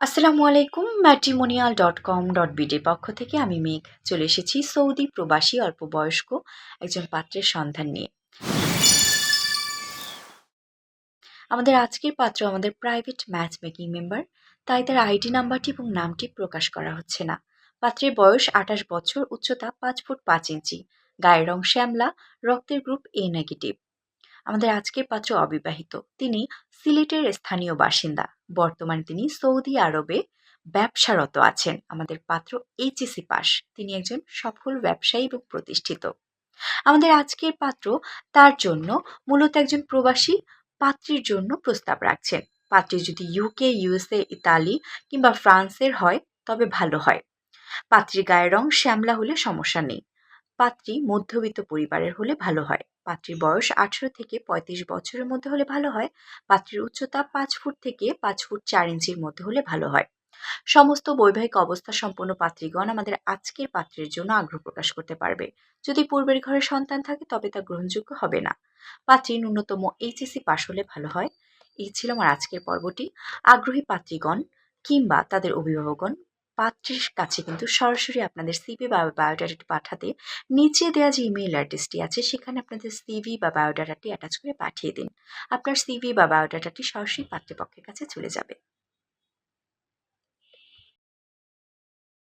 আসসালামু আলাইকুম matrimonial dot com dot বিডির পক্ষ থেকে আমি মেঘ। চলে এসেছি সৌদি প্রবাসী অল্প বয়স্ক একজন পাত্রের সন্ধান নিয়ে। আমাদের আজকের পাত্র আমাদের প্রাইভেট ম্যাচ মেকিং মেম্বার তাই তার আইডি নাম্বারটি এবং নামটি প্রকাশ করা হচ্ছে না। পাত্রের বয়স আঠাশ বছর, উচ্চতা পাঁচ ফুট পাঁচ ইঞ্চি। গায়ের রং শ্যামলা, রক্তের গ্রুপ এ নেগেটিভ আমাদের আজকের পাত্র অবিবাহিত। তিনি সিলেটের স্থানীয় বাসিন্দা। বর্তমানে তিনি সৌদি আরবে ব্যবসারত আছেন। আমাদের পাত্র এইচএসি পাস। তিনি একজন সফল ব্যবসায়ী এবং প্রতিষ্ঠিত। আমাদের আজকের পাত্র তার জন্য মূলত একজন প্রবাসী পাত্রীর জন্য প্রস্তাব রাখছেন। পাত্রী যদি ইউকে ইউএসএ ইতালি কিংবা ফ্রান্সের হয়, তবে ভালো হয়। পাত্রীর গায়ের রং শ্যামলা হলে সমস্যা নেই। পাত্রী মধ্যবিত্ত পরিবারের হলে ভালো হয়। পাত্রীর বয়স আঠেরো থেকে পঁয়ত্রিশ বছরের মধ্যে হলে ভালো হয়। পাত্রীর উচ্চতা পাঁচ ফুট থেকে পাঁচ ফুট চার ইঞ্চির মধ্যে হলে ভালো হয়। সমস্ত বৈবাহিক অবস্থা সম্পন্ন পাত্রীগণ আমাদের আজকের পাত্রের জন্য আগ্রহ প্রকাশ করতে পারবে। যদি পূর্বের ঘরে সন্তান থাকে, তবে তা গ্রহণযোগ্য হবে না। পাত্রী ন্যূনতম এইচএসি পাশ হলে ভালো হয়। এই ছিল আমার আজকের পর্বটি। আগ্রহী পাত্রীগণ কিংবা তাদের অভিভাবকগণ পাত্রের কাছে কিন্তু সরাসরি আপনাদের সিভি বা বায়োডাটাটি পাঠাতে, নিচে দেওয়া যে ইমেল অ্যাড্রেসটি আছে, সেখানে আপনাদের সিভি বা বায়োডাটাটি অ্যাটাচ করে পাঠিয়ে দিন। আপনার সিভি বা বায়োডাটাটি সরাসরি পাত্রপক্ষের কাছে চলে যাবে।